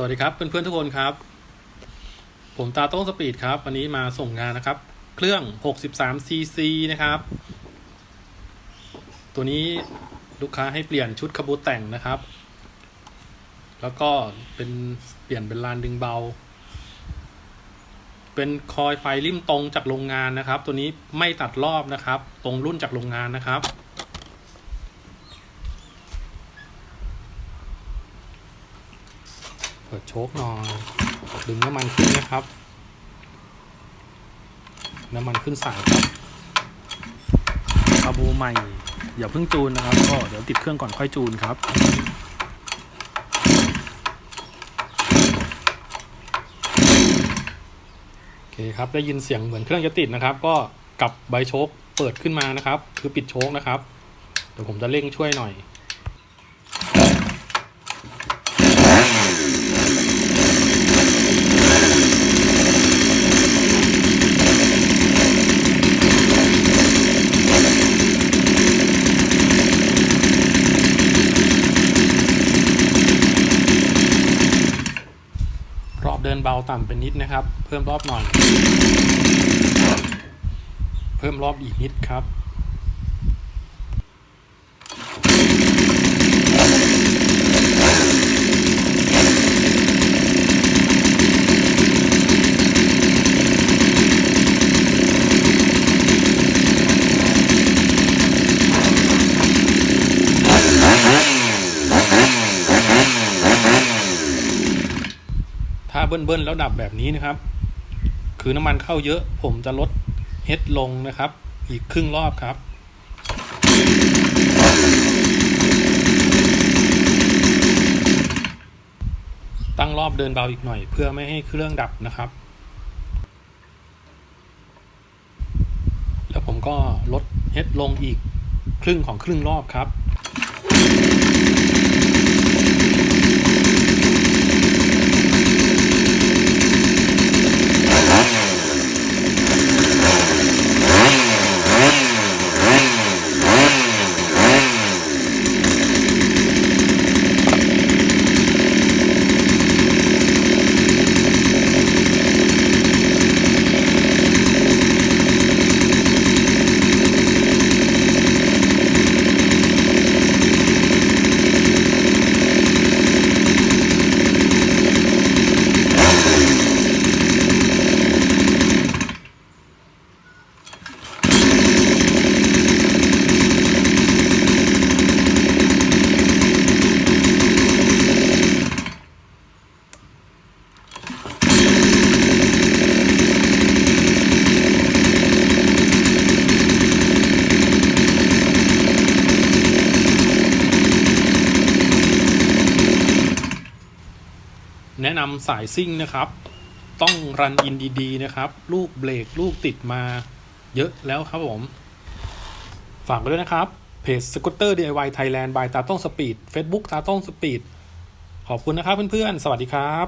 สวัสดีครับเพื่อนๆทุกคนครับ ผมตาโต้งสปีดครับ วันนี้มาส่งงานนะครับ เครื่อง 63 cc นะครับ ตัวนี้ลูกค้าให้เปลี่ยนชุดขบูแต่งนะครับ แล้วก็เป็นเปลี่ยนเป็นลานดึงเบา เป็นคอยไฟริมตรงจากโรงงานนะครับ ตัวนี้ไม่ตัดรอบนะครับ ตรงรุ่นจากโรงงานนะครับ เปิดโชคหน่อย ดึงน้ำมันขึ้นนะครับ น้ำมันขึ้นสายครับคาบูใหม่ อย่าเพิ่งจูนนะครับ ก็เดี๋ยวติดเครื่องก่อนค่อยจูนครับโอเคครับได้ยินเสียงเหมือนเครื่องจะติดนะครับ ก็กลับใบโชคเปิดขึ้นมานะครับ คือปิดโชคนะครับเดี๋ยวผมจะเร่งช่วยหน่อย ดินเบาต่ำเป็นนิดนะครับ เพิ่มรอบหน่อย เพิ่มรอบอีกนิดครับ ถ้า เบิ้ลๆแล้วดับแบบนี้นะครับ คือน้ำมันเข้าเยอะผมจะลดเฮดลงนะครับ อีกครึ่งรอบครับตั้งรอบเดินเบาอีกหน่อย เพื่อไม่ให้เครื่องดับนะครับ แล้วผมก็ลดเฮดลงอีกครึ่งของครึ่งรอบครับ แนะนำสายซิ่งนะครับ ต้องรันอินดีๆนะครับ ลูกเบรกลูกติดมาเยอะแล้วครับผม ฝากไว้ด้วยนะครับ เพจสกูตเตอร์ DIY Thailand by ตาต้องสปีด Facebook ตาต้องสปีด ขอบคุณนะครับเพื่อนๆ สวัสดีครับ